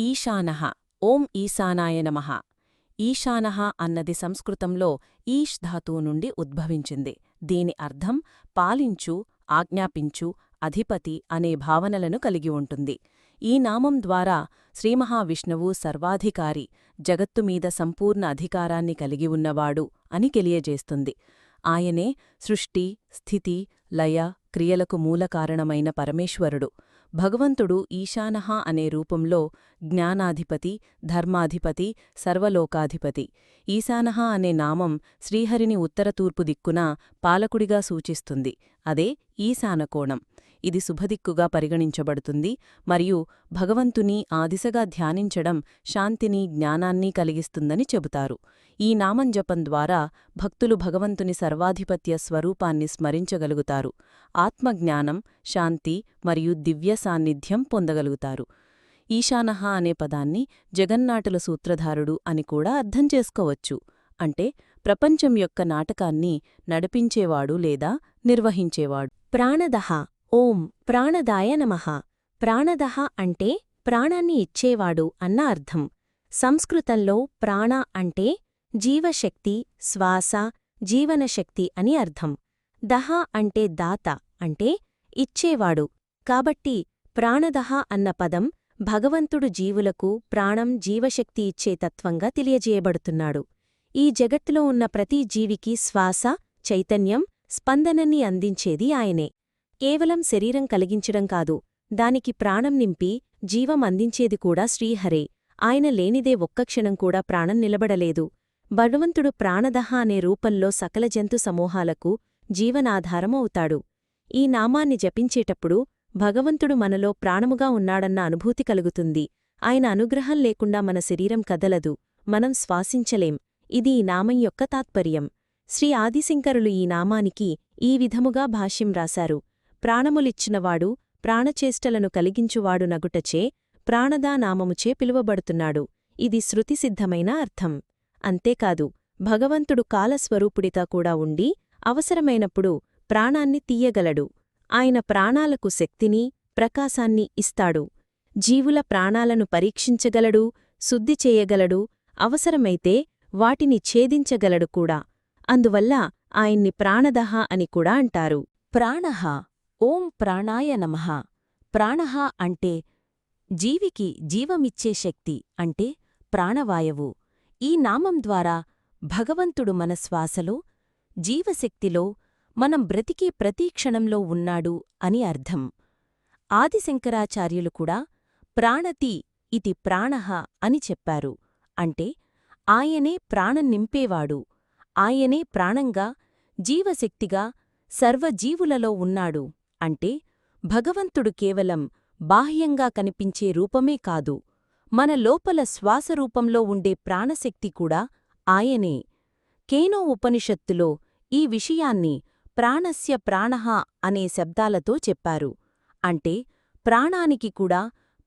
ఈశాన ఓం ఈశానాయ నమః. ఈశాన అన్నది సంస్కృతంలో ఈష్ ధాతువు నుండి ఉద్భవించింది. దీని అర్థం పాలించు ఆజ్ఞాపించు అధిపతి అనే భావనలను కలిగి ఉంటుంది. ఈ నామం ద్వారా శ్రీమహావిష్ణువు సర్వాధికారి జగత్తుమీద సంపూర్ణ అధికారాన్ని కలిగి ఉన్నవాడు అని తెలియజేస్తుంది. ఆయనే సృష్టి స్థితి లయ క్రియలకు మూలకారణమైన పరమేశ్వరుడు. భగవంతుడు ఈశానః అనే రూపంలో జ్ఞానాధిపతి ధర్మాధిపతి సర్వలోకాధిపతి. ఈశానః అనే నామం శ్రీహరిని ఉత్తరతూర్పు దిక్కున పాలకుడిగా సూచిస్తుంది. అదే ఈశానకోణం. ఇది శుభదిక్కుగా పరిగణించబడుతుంది. మరియు భగవంతుని ఆ దిశగా ధ్యానించడం శాంతిని జ్ఞానాన్ని కలిగిస్తుందని చెబుతారు. ఈ నామం జపం ద్వారా భక్తులు భగవంతుని సర్వాధిపత్య స్వరూపాన్ని స్మరించగలుగుతారు. ఆత్మజ్ఞానం శాంతి మరియు దివ్య సాన్నిధ్యం పొందగలుగుతారు. ఈశానహ అనే పదాన్ని జగన్నాటుల సూత్రధారుడు అని కూడా అర్థం చేసుకోవచ్చు. అంటే ప్రపంచం యొక్క నాటకాన్ని నడిపించేవాడు లేదా నిర్వహించేవాడు. ప్రాణదహ ఓం ప్రాణదాయ నమః. ప్రాణదహ అంటే ప్రాణాన్ని ఇచ్చేవాడు అన్న అర్థం. సంస్కృతంలో ప్రాణ అంటే జీవశక్తి శ్వాస జీవనశక్తి అని అర్థం. దహ అంటే దాత అంటే ఇచ్చేవాడు. కాబట్టి ప్రాణదహ అన్న పదం భగవంతుడు జీవులకు ప్రాణం జీవశక్తి ఇచ్చే తత్వంగా తెలియజేయబడుతున్నాడు. ఈ జగత్తులో ఉన్న ప్రతి జీవికి శ్వాస చైతన్యం స్పందనని అందించేది ఆయనే. కేవలం శరీరం కలిగించడం కాదు దానికి ప్రాణం నింపి జీవం అందించేది కూడా శ్రీహరే. ఆయన లేనిదే ఒక్క క్షణం కూడా ప్రాణం నిలబడలేదు. భగవంతుడు ప్రాణదహ అనే రూపంలో సకల జంతు సమూహాలకు జీవనాధారం అవుతాడు. ఈ నామాన్ని జపించేటప్పుడు భగవంతుడు మనలో ప్రాణముగా ఉన్నాడన్న అనుభూతి కలుగుతుంది. ఆయన అనుగ్రహం లేకుండా మన శరీరం కదలదు. మనం శ్వాసించలేం. ఇది ఈ నామం యొక్క తాత్పర్యం. శ్రీ ఆదిశంకరులు ఈ నామానికి ఈ విధముగా భాష్యం రాశారు. ప్రాణములిచ్చినవాడు ప్రాణచేష్టలను కలిగించువాడు నగుటచే ప్రాణదానామముచే పిలువబడుతున్నాడు. ఇది శృతిసిద్ధమైన అర్థం. అంతేకాదు భగవంతుడు కాలస్వరూపుడితా కూడా ఉండి అవసరమైనప్పుడు ప్రాణాన్ని తీయగలడు. ఆయన ప్రాణాలకు శక్తిని ప్రకాశాన్ని ఇస్తాడు. జీవుల ప్రాణాలను పరీక్షించగలడు శుద్ధి చేయగలడు అవసరమైతే వాటిని ఛేదించగలడు కూడా. అందువల్ల ఆయన్ని ప్రాణదహ అని కూడా అంటారు. ప్రాణహ ఓం ప్రాణాయ నమః. ప్రాణ అంటే జీవికి జీవమిచ్చే శక్తి అంటే ప్రాణవాయువు. ఈ నామం ద్వారా భగవంతుడు మన శ్వాసలో జీవశక్తిలో మనం బ్రతికే ప్రతి క్షణంలో ఉన్నాడు అని అర్థం. ఆదిశంకరాచార్యులు కూడా ప్రాణతి ఇతి ప్రాణః అని చెప్పారు. అంటే ఆయనే ప్రాణం నింపేవాడు. ఆయనే ప్రాణంగా జీవశక్తిగా సర్వజీవులలో ఉన్నాడు. అంటే భగవంతుడు కేవలం బాహ్యంగా కనిపించే రూపమే కాదు మన లోపల శ్వాసరూపంలో ఉండే ప్రాణశక్తి కూడా ఆయనే. కేనో ఉపనిషత్తులో ఈ విషయాన్ని ప్రాణస్య ప్రాణహ అనే శబ్దాలతో చెప్పారు. అంటే ప్రాణానికి కూడా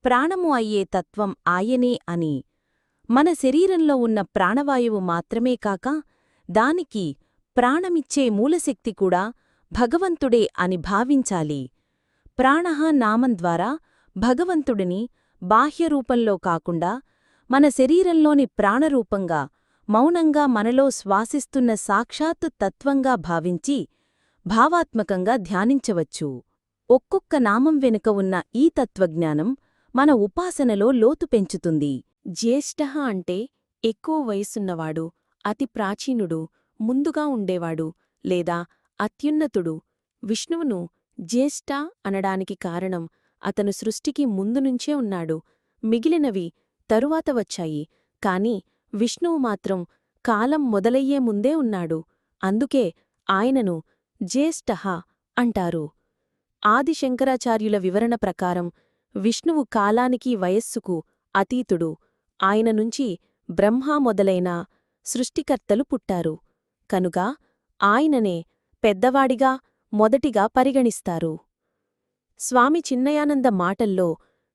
ప్రాణము అయ్యే తత్వం ఆయనే అని. మన శరీరంలో ఉన్న ప్రాణవాయువు మాత్రమే కాక దానికి ప్రాణమిచ్చే మూలశక్తి కూడా భగవంతుడే అని భావించాలి. ప్రాణః నామం ద్వారా భగవంతుడిని బాహ్యరూపంలో కాకుండా మన శరీరంలోని ప్రాణరూపంగా మౌనంగా మనలో శ్వాసిస్తున్న సాక్షాత్తు తత్వంగా భావించి భావాత్మకంగా ధ్యానించవచ్చు. ఒక్కొక్క నామం వెనుక ఉన్న ఈ తత్వజ్ఞానం మన ఉపాసనలో లోతు పెంచుతుంది. జ్యేష్ఠ అంటే ఎక్కువ వయసున్నవాడు అతి ప్రాచీనుడు ముందుగా ఉండేవాడు లేదా అత్యున్నతుడు. విష్ణువును జ్యేష్ఠ అనడానికి కారణం అతను సృష్టికి ముందునుంచే ఉన్నాడు. మిగిలినవి తరువాత వచ్చాయి. కాని విష్ణువు మాత్రం కాలం మొదలయ్యే ముందే ఉన్నాడు. అందుకే ఆయనను జ్యేష్ఠ అంటారు. ఆదిశంకరాచార్యుల వివరణ ప్రకారం విష్ణువు కాలానికి వయస్సుకు అతీతుడు. ఆయన నుంచి బ్రహ్మ మొదలైన సృష్టికర్తలు పుట్టారు. కనుక ఆయననే పెద్దవాడిగా మొదటిగా పరిగణిస్తారు. స్వామి చిన్నయానంద మాటల్లో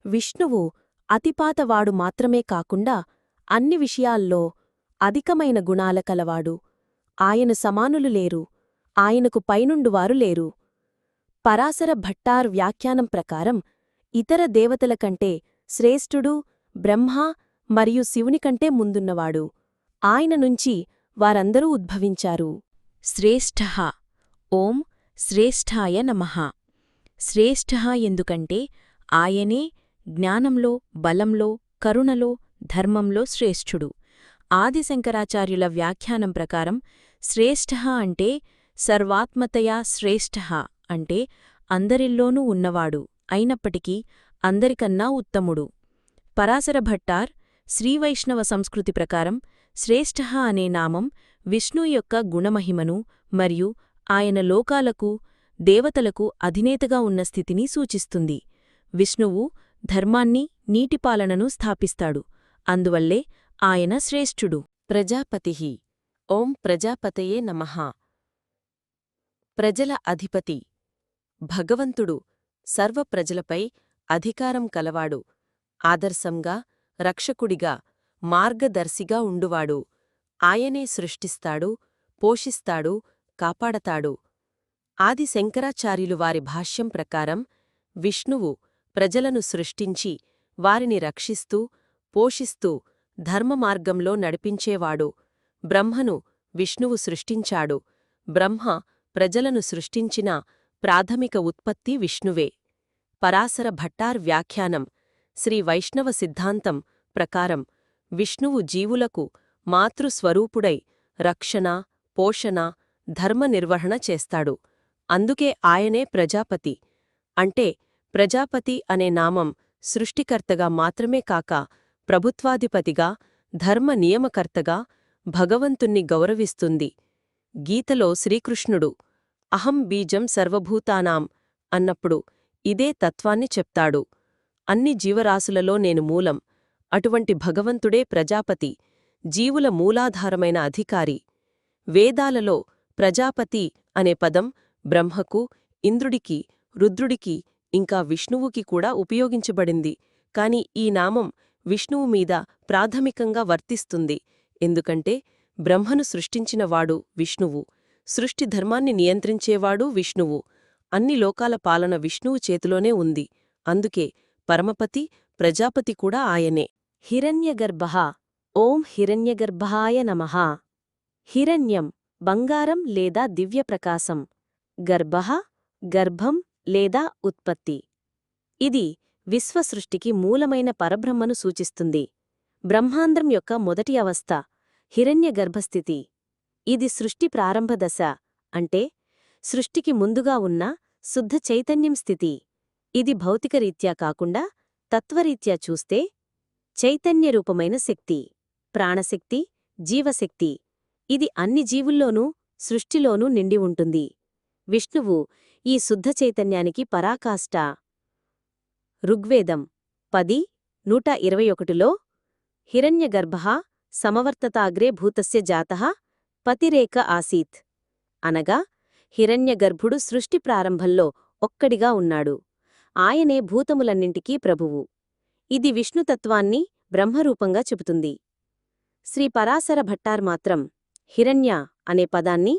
విష్ణువు అతిపాతవాడు మాత్రమే కాకుండా అన్ని విషయాల్లో అధికమైన గుణాల కలవాడు. ఆయన సమానులు లేరు. ఆయనకు పైనుండువారు లేరు. పరాశర భట్టార్ వ్యాఖ్యానం ప్రకారం ఇతర దేవతల కంటే శ్రేష్ఠుడు బ్రహ్మ మరియు శివుని కంటే ముందున్నవాడు. ఆయన నుంచి వారందరూ ఉద్భవించారు. శ్రేష్ఠ ఓం శ్రేష్ఠాయ నమః. శ్రేష్ఠ ఎందుకంటే ఆయనే జ్ఞానంలో బలంలో కరుణలో ధర్మంలో శ్రేష్ఠుడు. ఆదిశంకరాచార్యుల వ్యాఖ్యానం ప్రకారం శ్రేష్ఠ అంటే సర్వాత్మతయా శ్రేష్ఠ అంటే అందరిల్లోనూ ఉన్నవాడు అయినప్పటికీ అందరికన్నా ఉత్తముడు. పరాశర భట్టార్ శ్రీవైష్ణవ సంస్కృతి ప్రకారం శ్రేష్ఠ అనే నామం విష్ణు యొక్క గుణమహిమను మరియు ఆయన లోకాలకు దేవతలకు అధినేతగా ఉన్న స్థితిని సూచిస్తుంది. విష్ణువు ధర్మాన్ని నీటిపాలనను స్థాపిస్తాడు. అందువల్లే ఆయన శ్రేష్ఠుడు. ప్రజాపతి ఓం ప్రజాపతయే నమ. ప్రజల అధిపతి. భగవంతుడు సర్వ ప్రజలపై అధికారం కలవాడు. ఆదర్శంగా రక్షకుడిగా మార్గదర్శిగా ఉండువాడు. ఆయనే సృష్టిస్తాడు పోషిస్తాడు కాపాడతాడు. ఆది శంకరాచార్యులు వారి భాష్యం ప్రకారం విష్ణువు ప్రజలను సృష్టించి వారిని రక్షిస్తూ పోషిస్తూ ధర్మమార్గంలో నడిపించేవాడు. బ్రహ్మను విష్ణువు సృష్టించాడు. బ్రహ్మ ప్రజలను సృష్టించిన ప్రాథమిక ఉత్పత్తి విష్ణువే. పరాశర భట్టార్ వ్యాఖ్యానం శ్రీ వైష్ణవ సిద్ధాంతం ప్రకారం విష్ణువు జీవులకు మాతృస్వరూపుడై రక్షణ పోషణ ధర్మ నిర్వహణ చేస్తాడు. అందుకే ఆయనే ప్రజాపతి. అంటే ప్రజాపతి అనే నామం సృష్టికర్తగా మాత్రమే కాక ప్రభుత్వాధిపతిగా ధర్మ నియమకర్తగా భగవంతుణ్ణి గౌరవిస్తుంది. గీతలో శ్రీకృష్ణుడు అహం బీజం సర్వభూతానాం అన్నప్పుడు ఇదే తత్వాన్ని చెప్తాడు. అన్ని జీవరాశులలో నేను మూలం. అటువంటి భగవంతుడే ప్రజాపతి. జీవుల మూలాధారమైన అధికారి. వేదాలలో ప్రజాపతి అనే పదం బ్రహ్మకు ఇంద్రుడికి రుద్రుడికి ఇంకా విష్ణువుకి కూడా ఉపయోగించబడింది. కాని ఈ నామం విష్ణువు మీద ప్రాథమికంగా వర్తిస్తుంది. ఎందుకంటే బ్రహ్మను సృష్టించినవాడు విష్ణువు సృష్టి ధర్మాన్ని నియంత్రించేవాడు విష్ణువు. అన్ని లోకాల పాలన విష్ణువు చేతిలోనే ఉంది. అందుకే పరమపతి ప్రజాపతి కూడా ఆయనే. హిరణ్యగర్భ. ఓం హిరణ్యగర్భాయ నమః. హిరణ్యం బంగారం లేదా దివ్యప్రకాశం గర్భ గర్భం లేదా ఉత్పత్తి. ఇది విశ్వసృష్టికి మూలమైన పరబ్రహ్మను సూచిస్తుంది. బ్రహ్మాంధ్రం యొక్క మొదటి అవస్థ హిరణ్యగర్భస్థితి ఇది సృష్టి ప్రారంభ దశ అంటే సృష్టికి ముందుగా ఉన్న శుద్ధ చైతన్యం స్థితి. ఇది భౌతికరీత్యా కాకుండా తత్వరీత్యా చూస్తే చైతన్యరూపమైన శక్తి ప్రాణశక్తి జీవశక్తి. ఇది అన్ని జీవుల్లోనూ సృష్టిలోనూ నిండి ఉంటుంది. విష్ణువు ఈ శుద్ధ చైతన్యానికి పరాకాష్ట. ఋగ్వేదం పది నూట ఇరవై ఒకటిలో హిరణ్యగర్భ సమవర్తతాగ్రే భూతస్య జాతః పతిరేక ఆసీత్. అనగా హిరణ్యగర్భుడు సృష్టి ప్రారంభంలో ఒక్కడిగా ఉన్నాడు. ఆయనే భూతములన్నింటికీ ప్రభువు. ఇది విష్ణుతత్వాన్ని బ్రహ్మరూపంగా చెబుతుంది. శ్రీ పరాశర భట్టార్ మాత్రం హిరణ్య అనే పదాన్ని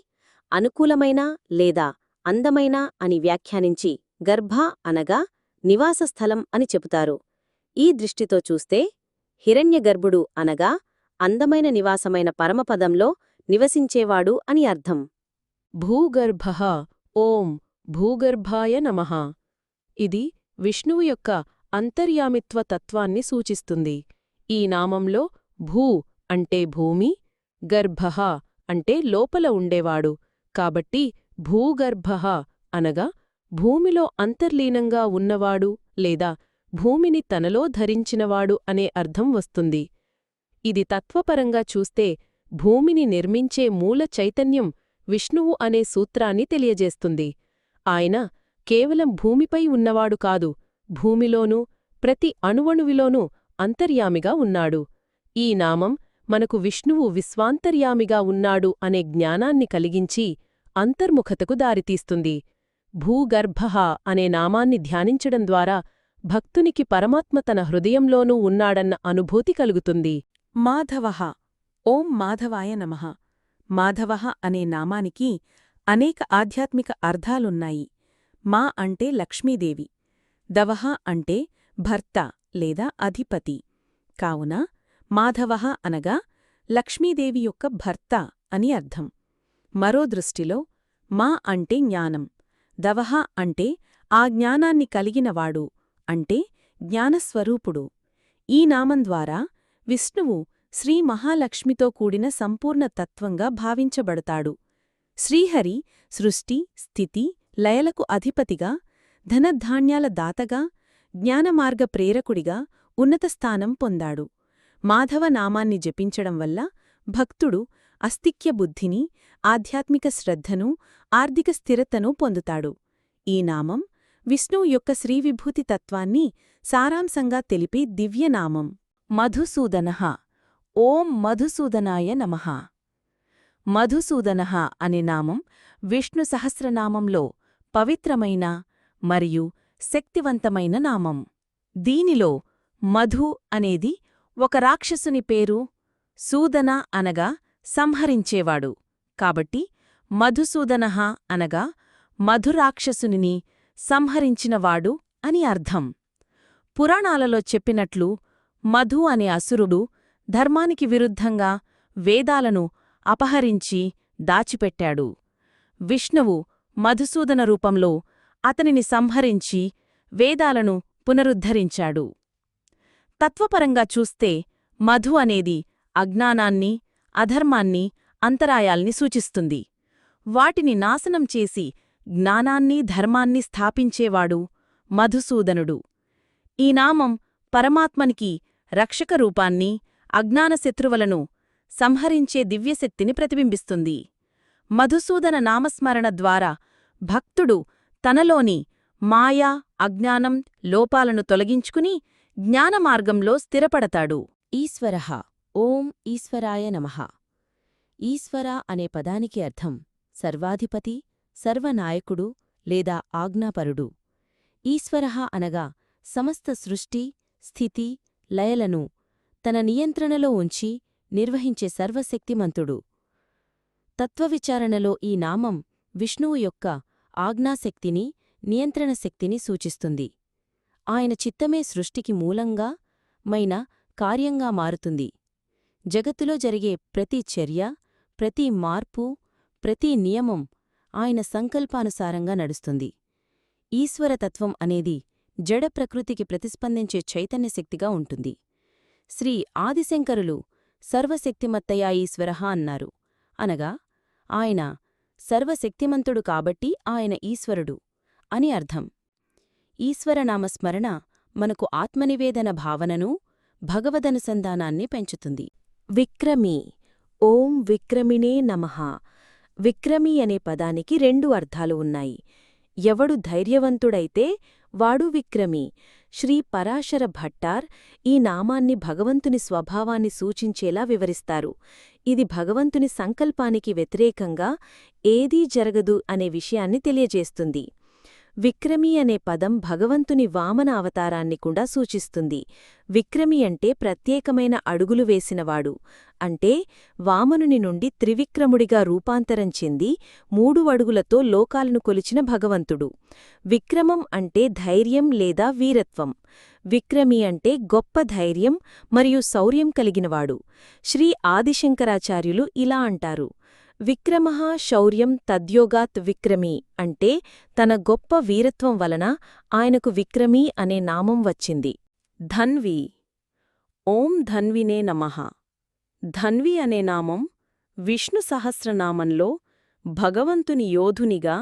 అనుకూలమైన లేదా అందమైన అని వ్యాఖ్యానించి గర్భ అనగా నివాసస్థలం అని చెబుతారు. ఈ దృష్టితో చూస్తే హిరణ్యగర్భుడు అనగా అందమైన నివాసమైన పరమపదంలో నివసించేవాడు అని అర్థం. భూగర్భ ఓం భూగర్భాయ నమః. ఇది విష్ణువు యొక్క అంతర్యామిత్వ తత్వాన్ని సూచిస్తుంది. ఈ నామంలో భూ అంటే భూమి గర్భ అంటే లోపల ఉండేవాడు. కాబట్టి భూగర్భ అనగా భూమిలో అంతర్లీనంగా ఉన్నవాడు లేదా భూమిని తనలో ధరించినవాడు అనే అర్థం వస్తుంది. ఇది తత్వపరంగా చూస్తే భూమిని నిర్మించే మూల చైతన్యం విష్ణువు అనే సూత్రాన్ని తెలియజేస్తుంది. ఆయన కేవలం భూమిపై ఉన్నవాడు కాదు భూమిలోనూ ప్రతి అణువణువిలోనూ అంతర్యామిగా ఉన్నాడు. ఈ నామం మనకు విష్ణువు విశ్వాంతర్యామిగా ఉన్నాడు అనే జ్ఞానాన్ని కలిగించి అంతర్ముఖతకు దారితీస్తుంది. భూగర్భ అనే నామాన్ని ధ్యానించడం ద్వారా భక్తునికి పరమాత్మ తన హృదయంలోనూ ఉన్నాడన్న అనుభూతి కలుగుతుంది. మాధవః ఓం మాధవాయ నమః. మాధవః అనే నామానికి అనేక ఆధ్యాత్మిక అర్థాలున్నాయి. మా అంటే లక్ష్మీదేవి దవహ అంటే భర్త లేదా అధిపతి. కావున మాధవః అనగా లక్ష్మీదేవి యొక్క భర్త అని అర్థం. మరో దృష్టిలో మా అంటే జ్ఞానం దవహ అంటే ఆ జ్ఞానాన్ని కలిగినవాడు అంటే జ్ఞానస్వరూపుడు. ఈ నామం ద్వారా విష్ణువు శ్రీ మహాలక్ష్మితో కూడిన సంపూర్ణ తత్వంగా భావించబడతాడు. శ్రీహరి సృష్టి స్థితి లయలకు అధిపతిగా ధనధాన్యాల దాతగా జ్ఞానమార్గ ప్రేరకుడిగా ఉన్నత స్థానం పొందాడు. మాధవ నామాన్ని జపించడం వల్ల భక్తుడు అస్తిక్య బుద్ధిని ఆధ్యాత్మిక శ్రద్ధను ఆర్థిక స్థిరతను పొందుతాడు. ఈ నామం విష్ణువు యొక్క శ్రీవిభూతి తత్వాన్ని సారాంశంగా తెలిపే దివ్యనామం మధుసూదన. ఓం మధుసూదనాయ నమః. మధుసూదన అనే నామం విష్ణు సహస్రనామంలో పవిత్రమైన మరియు శక్తివంతమైన నామం. దీనిలో మధు అనేది ఒక రాక్షసుని పేరు సూదన అనగా సంహరించేవాడు. కాబట్టి మధుసూదనః అనగా మధురాక్షసునిని సంహరించినవాడు అని అర్థం. పురాణాలలో చెప్పినట్లు మధు అనే అసురుడు ధర్మానికి విరుద్ధంగా వేదాలను అపహరించి దాచిపెట్టాడు. విష్ణువు మధుసూదన రూపంలో అతనిని సంహరించి వేదాలను పునరుద్ధరించాడు. తత్వపరంగా చూస్తే మధు అనేది అజ్ఞానాన్ని అధర్మాన్ని అంతరాయాల్ని సూచిస్తుంది. వాటిని నాశనం చేసి జ్ఞానాన్ని ధర్మాన్ని స్థాపించేవాడు మధుసూదనుడు. ఈ నామం పరమాత్మనికి రక్షక రూపాన్ని అజ్ఞానశత్రువులను సంహరించే దివ్యశక్తిని ప్రతిబింబిస్తుంది. మధుసూదన నామస్మరణ ద్వారా భక్తుడు తనలోని మాయా అజ్ఞానం లోపాలను తొలగించుకుని జ్ఞానమార్గంలో స్థిరపడతాడు. ఈశ్వరః ఓం ఈశ్వరాయ నమః. ఈశ్వర అనే పదానికి అర్థం సర్వాధిపతి సర్వనాయకుడు లేదా ఆజ్ఞాపరుడు. ఈశ్వరః అనగా సమస్త సృష్టి స్థితి లయలను తన నియంత్రణలో ఉంచి నిర్వహించే సర్వశక్తిమంతుడు. తత్వవిచారణలో ఈ నామం విష్ణువు యొక్క ఆజ్ఞాశక్తిని నియంత్రణ శక్తిని సూచిస్తుంది. ఆయన చిత్తమే సృష్టికి మూలంగా మైన కార్యంగా మారుతుంది. జగత్తులో జరిగే ప్రతి చర్య ప్రతి మార్పు ప్రతి నియమం ఆయన సంకల్పానుసారంగా నడుస్తుంది. ఈశ్వరతత్వం అనేది జడ ప్రకృతికి ప్రతిస్పందించే చైతన్యశక్తిగా ఉంటుంది. శ్రీ ఆదిశంకరులు సర్వశక్తిమత్తయా ఈశ్వరహ అన్నారు. అనగా ఆయన సర్వశక్తిమంతుడు కాబట్టి ఆయన ఈశ్వరుడు. అని అర్థం. ఈశ్వరనామస్మరణ మనకు ఆత్మనివేదన భావనను భగవదనుసంధానాన్ని పెంచుతుంది. విక్రమి ఓం విక్రమిణే నమ. విక్రమి అనే పదానికి రెండు అర్థాలు ఉన్నాయి. ఎవడు ధైర్యవంతుడైతే వాడు విక్రమి. శ్రీ పరాశర భట్టార్ ఈ నామాన్ని భగవంతుని స్వభావాన్ని సూచించేలా వివరిస్తారు. ఇది భగవంతుని సంకల్పానికి వ్యతిరేకంగా ఏదీ జరగదు అనే విషయాన్ని తెలియజేస్తుంది. విక్రమి అనే పదం భగవంతుని వామన అవతారాన్ని కూడా సూచిస్తుంది. విక్రమి అంటే ప్రత్యేకమైన అడుగులు వేసినవాడు. అంటే వామనుని నుండి త్రివిక్రముడిగా రూపాంతరం చెంది మూడు అడుగులతో లోకాలను కొలిచిన భగవంతుడు. విక్రమం అంటే ధైర్యం లేదా వీరత్వం. విక్రమి అంటే గొప్ప ధైర్యం మరియు శౌర్యం కలిగినవాడు. శ్రీ ఆదిశంకరాచార్యులు ఇలా అంటారు. విక్రమః శౌర్యం తద్యోగాత్ విక్రమీ అంటే తన గొప్ప వీరత్వం వలన ఆయనకు విక్రమీ అనే నామం వచ్చింది. ధన్వి. ఓం ధన్వినే నమః. ధన్వి అనే నామం విష్ణు సహస్రనామంలో భగవంతుని యోధునిగా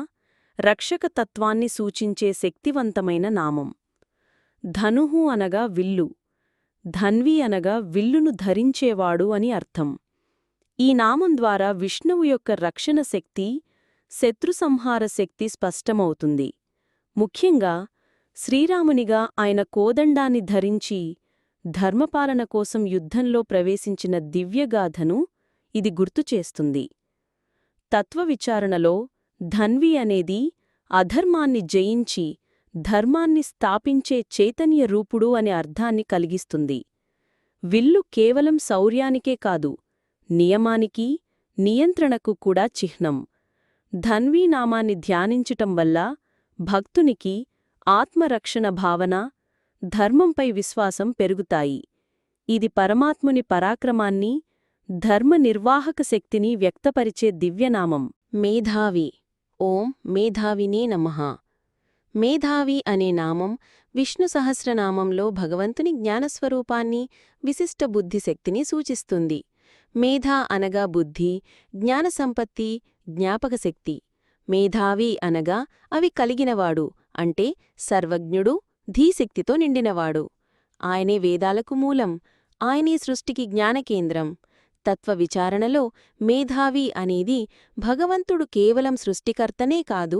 రక్షకతత్వాన్ని సూచించే శక్తివంతమైన నామం. ధనుహు అనగా విల్లు. ధన్వి అనగా విల్లును ధరించేవాడు అని అర్థం. ఈ నామం ద్వారా విష్ణువు యొక్క రక్షణ శక్తి శత్రుసంహార శక్తి స్పష్టమవుతుంది. ముఖ్యంగా శ్రీరామునిగా ఆయన కోదండాన్ని ధరించి ధర్మపాలన కోసం యుద్ధంలో ప్రవేశించిన దివ్యగాథను ఇది గుర్తుచేస్తుంది తత్వవిచారణలో ధన్వి అనేది అధర్మాన్ని జయించి ధర్మాన్ని స్థాపించే చైతన్య రూపుడు అనే అర్థాన్ని కలిగిస్తుంది. విల్లు కేవలం శౌర్యానికే కాదు నియమానికి నియంత్రణకు కూడా చిహ్నం. ధన్వీ నామాన్ని ధ్యానించటం వల్ల భక్తునికి ఆత్మరక్షణ భావన ధర్మంపై విశ్వాసం పెరుగుతాయి. ఇది పరమాత్ముని పరాక్రమాన్ని ధర్మ నిర్వాహక శక్తిని వ్యక్తపరిచే దివ్యనామం. మేధావి. ఓం మేధావినే నమ. మేధావి అనే నామం విష్ణు సహస్రనామంలో భగవంతుని జ్ఞానస్వరూపాన్ని విశిష్ట బుద్ధిశక్తిని సూచిస్తుంది. మేధ అనగా బుద్ధి జ్ఞానసంపత్తి జ్ఞాపకశక్తి. మేధావి అనగా అవి కలిగినవాడు అంటే సర్వజ్ఞుడు ధీశక్తితో నిండినవాడు. ఆయనే వేదాలకు మూలం ఆయనే సృష్టికి జ్ఞానకేంద్రం. తత్వ విచారణలో మేధావి అనేది భగవంతుడు కేవలం సృష్టికర్తనే కాదు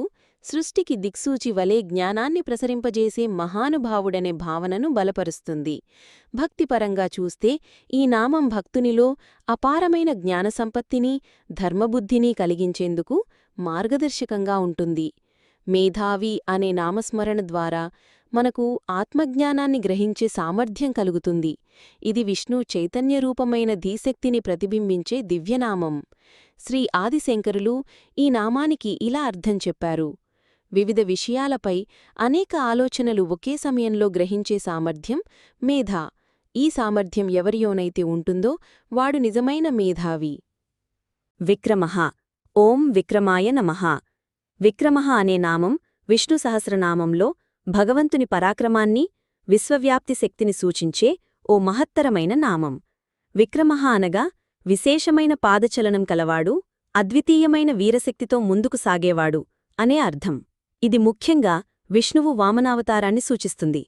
సృష్టికి దిక్సూచి వలె జ్ఞానాన్ని ప్రసరింపజేసే మహానుభావుడనే భావనను బలపరుస్తుంది. భక్తిపరంగా చూస్తే ఈ నామం భక్తునిలో అపారమైన జ్ఞానసంపత్తిని ధర్మబుద్ధిని కలిగించేందుకు మార్గదర్శకంగా ఉంటుంది. మేధావి అనే నామస్మరణ ద్వారా మనకు ఆత్మజ్ఞానాన్ని గ్రహించే సామర్థ్యం కలుగుతుంది. ఇది విష్ణు చైతన్యరూపమైన ధీశక్తిని ప్రతిబింబించే దివ్యనామం. శ్రీ ఆదిశంకరులు ఈ నామానికి ఇలా అర్థం చెప్పారు. వివిధ విషయాలపై అనేక ఆలోచనలు ఒకే సమయంలో గ్రహించే సామర్థ్యం మేధ. ఈ సామర్థ్యం ఎవరియోనైతే ఉంటుందో వాడు నిజమైన మేధావి. విక్రమః. ఓం విక్రమాయ నమః. విక్రమః అనే నామం విష్ణు సహస్రనామంలో భగవంతుని పరాక్రమాన్ని విశ్వవ్యాప్తి శక్తిని సూచించే ఓ మహత్తరమైన నామం. విక్రమః అనగా విశేషమైన పాదచలనం కలవాడు అద్వితీయమైన వీరశక్తితో ముందుకు సాగేవాడు అనే అర్థం. ఇది ముఖ్యంగా విష్ణువు వామనావతారాన్ని సూచిస్తుంది.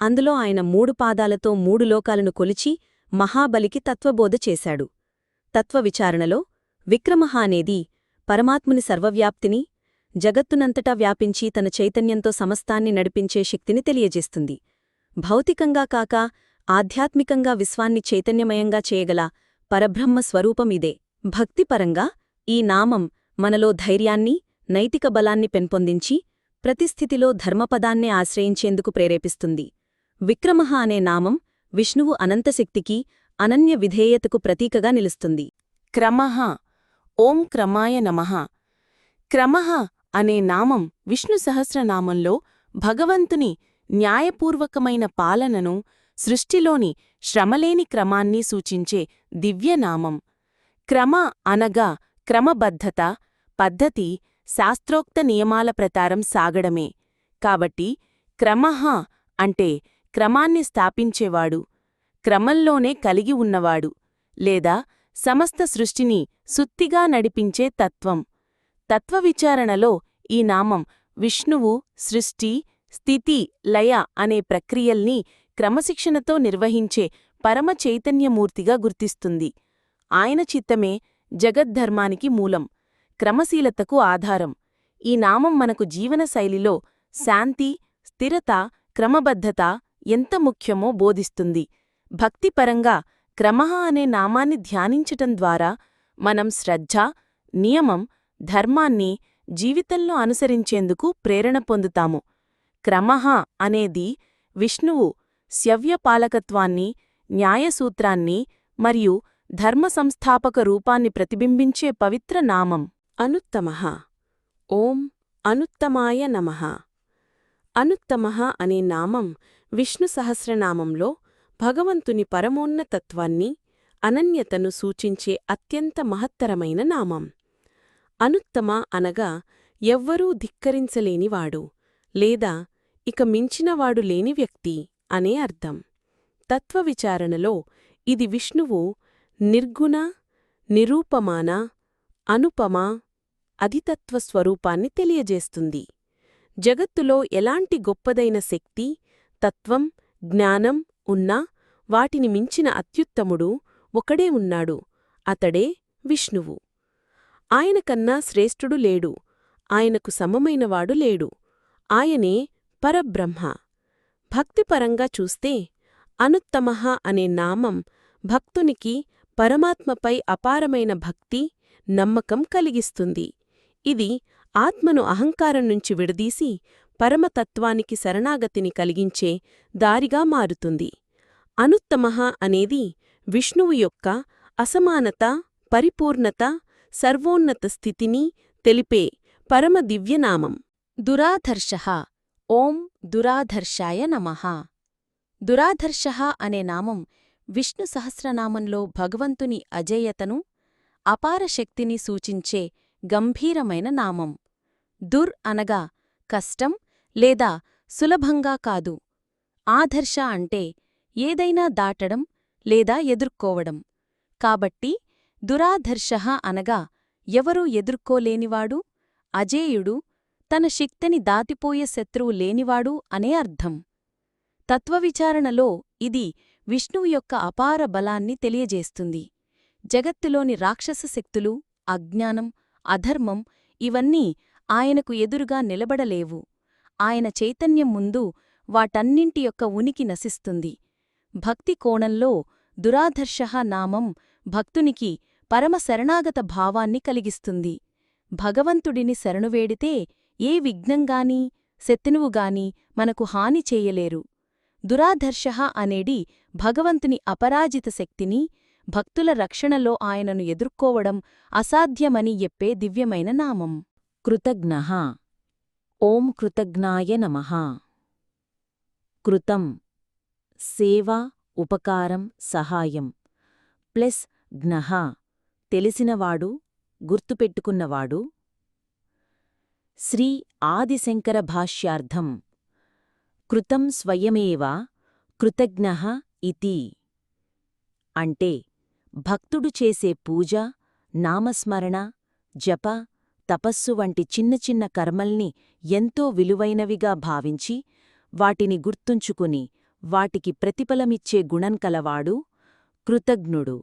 అందులో ఆయన మూడు పాదాలతో మూడు లోకాలను కొలిచి మహాబలికి తత్వబోధ చేశాడు. తత్వ విచారణలో అనేది పరమాత్ముని సర్వవ్యాప్తిని జగత్తునంతటా వ్యాపించి తన చైతన్యంతో సమస్తాన్ని నడిపించే శక్తిని తెలియజేస్తుంది. భౌతికంగా కాక ఆధ్యాత్మికంగా విశ్వాన్ని చైతన్యమయంగా చేయగల పరబ్రహ్మ స్వరూపమిదే భక్తిపరంగా ఈ నామం మనలో ధైర్యాన్ని నైతిక బలాన్ని పెంపొందించి ప్రతిస్థితిలో ధర్మపదాన్నే ఆశ్రయించేందుకు ప్రేరేపిస్తుంది. విక్రమః అనే నామం విష్ణువు అనంతశక్తికి అనన్య విధేయతకు ప్రతీకగా నిలుస్తుంది. క్రమః ఓం క్రమాయ నమః. క్రమః అనే నామం విష్ణు సహస్రనామంలో భగవంతుని న్యాయపూర్వకమైన పాలనను సృష్టిలోని శ్రమలేని క్రమాన్ని సూచించే దివ్యనామం. క్రమ అనగా క్రమబద్ధత పద్ధతి శాస్త్రోక్త నియమాల ప్రకారం సాగడమే. కాబట్టి క్రమహ అంటే క్రమాన్ని స్థాపించేవాడు. క్రమంలోనే కలిగి ఉన్నవాడు లేదా సమస్త సృష్టిని సుత్తిగా నడిపించే తత్వం. తత్వవిచారణలో ఈ నామం విష్ణువు సృష్టి స్థితి లయ అనే ప్రక్రియల్ని క్రమశిక్షణతో నిర్వహించే పరమ చైతన్యమూర్తిగా గుర్తిస్తుంది. ఆయన చిత్తమే జగద్ధర్మానికి మూలం. క్రమశీలతకు ఆధారం. ఈ నామం మనకు జీవనశైలిలో శాంతి స్థిరత క్రమబద్ధత ఎంత ముఖ్యమో బోధిస్తుంది. భక్తిపరంగా క్రమః అనే నామాన్ని ధ్యానించటం ద్వారా మనం శ్రద్ధ నియమం ధర్మాన్ని జీవితంలో అనుసరించేందుకు ప్రేరణ పొందుతాము. క్రమః అనేది విష్ణువు శవ్యపాలకత్వాన్ని న్యాయసూత్రాన్ని మరియు ధర్మ సంస్థాపక రూపాన్ని ప్రతిబింబించే పవిత్ర నామం. అనుత్తమః. ఓం అనుత్తమాయ నమః. అనుత్తమః అనే నామం విష్ణు సహస్రనామంలో భగవంతుని పరమోన్నతత్వాన్ని అనన్యతను సూచించే అత్యంత మహత్తరమైన నామం. అనుత్తమ అనగా ఎవ్వరూ ధిక్కరించలేనివాడు లేదా ఇక మించినవాడు లేని వ్యక్తి అనే అర్థం. తత్వవిచారణలో ఇది విష్ణువు నిర్గుణ నిరూపమాన అనుపమ అధితత్వ స్వరూపాన్ని తెలియజేస్తుంది. జగత్తులో ఎలాంటి గొప్పదైన శక్తి తత్వం జ్ఞానం ఉన్నా వాటిని మించిన అత్యుత్తముడు ఒకడే ఉన్నాడు అతడే విష్ణువు. ఆయనకన్నా శ్రేష్ఠుడు లేడు ఆయనకు సమమైనవాడు లేడు ఆయనే పరబ్రహ్మ. భక్తిపరంగా చూస్తే అనుత్తమః అనే నామం భక్తునికి పరమాత్మపై అపారమైన భక్తి నమ్మకం కలిగిస్తుంది. ఇది ఆత్మను అహంకారం నుంచి విడదీసి పరమతత్వానికి శరణాగతిని కలిగించే దారిగా మారుతుంది. అనుత్తమ అనేది విష్ణువు యొక్క అసమానత పరిపూర్ణత సర్వోన్నత స్థితిని తెలిపే పరమ దివ్యనామం. దురాధర్ష ఓం దురాధర్షాయ నమః. దురాధర్ష అనే నామం విష్ణు సహస్రనామంలో భగవంతుని అజేయతను అపార శక్తిని సూచించే గంభీరమైన నామం. దుర్ అనగా కష్టం లేదా సులభంగా కాదు. ఆదర్శ అంటే ఏదైనా దాటడం లేదా ఎదుర్కోవడం. కాబట్టి దురాధర్ష అనగా ఎవరూ ఎదుర్కోలేనివాడు అజేయుడు తన శక్తిని దాటిపోయే శత్రువు లేనివాడు అనే అర్థం. తత్వవిచారణలో ఇది విష్ణువు యొక్క అపార బలాన్ని తెలియజేస్తుంది. జగత్తులోని రాక్షస శక్తులు అజ్ఞానం అధర్మం ఇవన్నీ ఆయనకు ఎదురుగా నిలబడలేవు. ఆయన చైతన్యం ముందు వాటన్నింటి యొక్క ఉనికి నశిస్తుంది. భక్తి కోణంలో దురాధర్ష నామం భక్తునికి పరమ శరణాగత భావాన్ని కలిగిస్తుంది. భగవంతుడిని శరణువేడితే ఏ విఘ్నంగానీ శత్రువుగాని మనకు హాని చేయలేరు. దురాధర్ష అనేది భగవంతుని అపరాజిత శక్తిని భక్తుల రక్షణలో ఆయనను ఎదుర్కోవడం అసాధ్యమని ఎప్పే దివ్యమైన నామం. కృతజ్ఞ. ఓం కృతజ్ఞాయ నమః. కృతం. సేవ ఉపకారం సహాయం. ప్లస్ జ్ఞః. తెలిసినవాడు గుర్తుపెట్టుకున్నవాడు. శ్రీ ఆదిశంకర భాష్యార్థం. కృతం స్వయమేవ కృతజ్ఞ ఇతి. అంటే భక్తుడు చేసే పూజ నామస్మరణ జప తపస్సు వంటి చిన్న చిన్న కర్మల్ని ఎంతో విలువైనవిగా భావించి వాటిని గుర్తుంచుకుని వాటికి ప్రతిఫలమిచ్చే గుణం కలవాడు కృతజ్ఞుడు.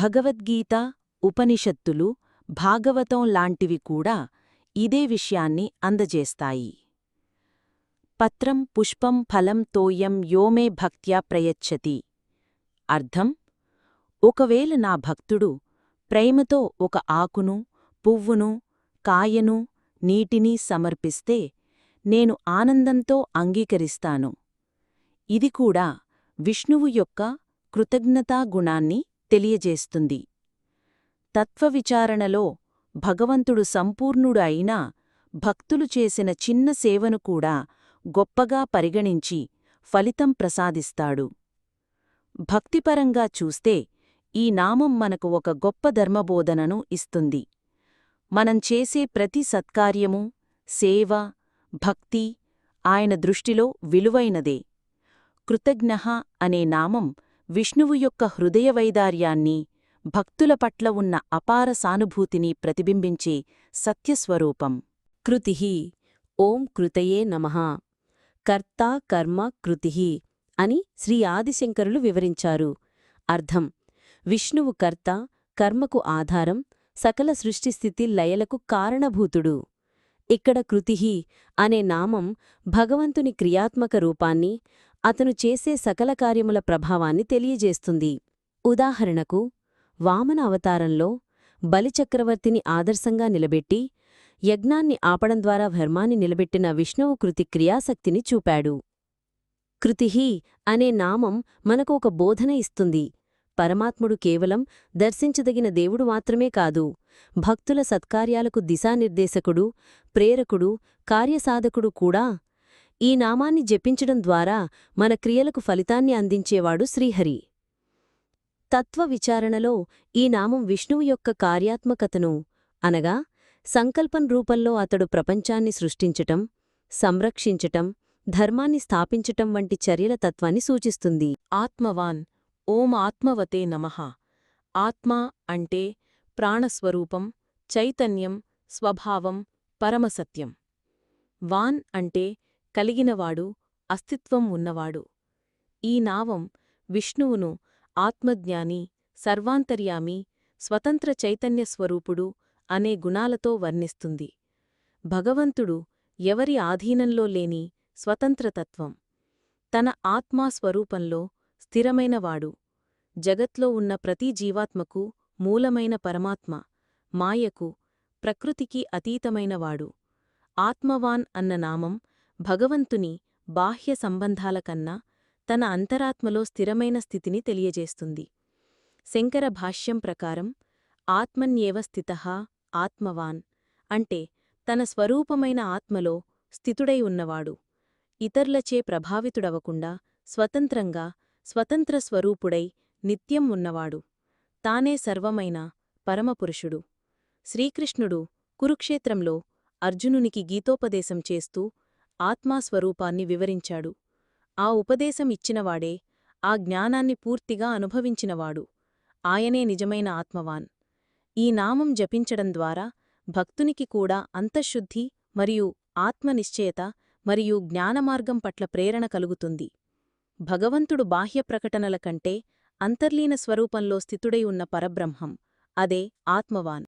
భగవద్గీత ఉపనిషత్తులు భాగవతం లాంటివి కూడా ఇదే విషయాన్ని అందజేస్తాయి. పత్రం పుష్పం ఫలం తోయం యోమే భక్త్యా ప్రయచ్చతి. అర్థం? ఒకవేళ నా భక్తుడు ప్రేమతో ఒక ఆకును పువ్వును కాయను నీటిని సమర్పిస్తే నేను ఆనందంతో అంగీకరిస్తాను. ఇది కూడా విష్ణువు యొక్క కృతజ్ఞతాగుణాన్ని తెలియజేస్తుంది. తత్వవిచారణలో భగవంతుడు సంపూర్ణుడు అయినా భక్తులు చేసిన చిన్న సేవను కూడా గొప్పగా పరిగణించి ఫలితం ప్రసాదిస్తాడు. భక్తిపరంగా చూస్తే ఈ నామం మనకు ఒక గొప్ప ధర్మబోధనను ఇస్తుంది. మనం చేసే ప్రతి సత్కార్యము సేవ భక్తి ఆయన దృష్టిలో విలువైనదే. కృతజ్ఞ అనే నామం విష్ణువు యొక్క హృదయవైదార్యాన్ని భక్తుల పట్ల ఉన్న అపార సానుభూతిని ప్రతిబింబించే సత్యస్వరూపం. కృతి ఓం కృతయే నమః. కర్త కర్మ కృతి అని శ్రీ ఆదిశంకరులు వివరించారు. అర్థం విష్ణువు కర్త కర్మకు ఆధారం సకల సృష్టిస్థితి లయలకు కారణభూతుడు. ఇక్కడ కృతిహి అనే నామం భగవంతుని క్రియాత్మక రూపాన్ని అతను చేసే సకల కార్యముల ప్రభావాన్ని తెలియజేస్తుంది. ఉదాహరణకు వామన అవతారంలో బలిచక్రవర్తిని ఆదర్శంగా నిలబెట్టి యజ్ఞాన్ని ఆపడం ద్వారా ధర్మాన్ని నిలబెట్టిన విష్ణువు కృతి క్రియాశక్తిని చూపాడు. కృతిహి అనే నామం మనకు ఒక బోధన ఇస్తుంది. పరమాత్ముడు కేవలం దర్శించదగిన దేవుడు మాత్రమే కాదు భక్తుల సత్కార్యాలకు దిశానిర్దేశకుడు ప్రేరకుడు కార్యసాధకుడు కూడా ఈ నామాన్ని జపించడం ద్వారా మన క్రియలకు ఫలితాన్ని అందించేవాడు శ్రీహరి. తత్వ విచారణలో ఈ నామం విష్ణువు యొక్క కార్యాత్మకతను అనగా సంకల్పం రూపంలో అతడు ప్రపంచాన్ని సృష్టించటం సంరక్షించటం ధర్మాన్ని స్థాపించటం వంటి చర్యల తత్వాన్ని సూచిస్తుంది. ఆత్మవాన్ ఓం ఆత్మవతే నమః. ఆత్మ అంటే ప్రాణస్వరూపం చైతన్యం స్వభావం పరమసత్యం. వాన్ అంటే కలిగినవాడు అస్తిత్వం ఉన్నవాడు. ఈ నావం విష్ణువును ఆత్మజ్ఞాని సర్వాంతర్యామి స్వతంత్ర చైతన్య స్వరూపుడు అనే గుణాలతో వర్ణిస్తుంది. భగవంతుడు ఎవరి ఆధీనంలో లేని స్వతంత్రతత్వం తన ఆత్మా స్వరూపంలో స్థిరమైనవాడు. జగత్లో ఉన్న ప్రతి జీవాత్మకు మూలమైన పరమాత్మ మాయకు ప్రకృతికి అతీతమైనవాడు. ఆత్మవాన్ అన్న నామం భగవంతుని బాహ్య సంబంధాల కన్నా తన అంతరాత్మలో స్థిరమైన స్థితిని తెలియజేస్తుంది. శంకర భాష్యం ప్రకారం ఆత్మన్యేవ స్థితః ఆత్మవాన్ అంటే తన స్వరూపమైన ఆత్మలో స్థితుడై ఉన్నవాడు. ఇతర్లచే ప్రభావితుడవకుండా స్వతంత్రంగా స్వతంత్ర స్వరూపుడై నిత్యం ఉన్నవాడు. తానే సర్వమైన పరమపురుషుడు. శ్రీకృష్ణుడు కురుక్షేత్రంలో అర్జునునికి గీతోపదేశం చేస్తూ ఆత్మాస్వరూపాన్ని వివరించాడు. ఆ ఉపదేశం ఇచ్చినవాడే ఆ జ్ఞానాన్ని పూర్తిగా అనుభవించినవాడు. ఆయనే నిజమైన ఆత్మవాన్. ఈ నామం జపించడం ద్వారా భక్తునికి కూడా అంతఃశుద్ధి మరియు ఆత్మనిశ్చయత మరియు జ్ఞానమార్గం పట్ల ప్రేరణ కలుగుతుంది. భగవంతుడు బాహ్య ప్రకటనల కంటే అంతర్లీన స్వరూపంలో స్థితుడై ఉన్న పరబ్రహ్మం అదే ఆత్మవాన్.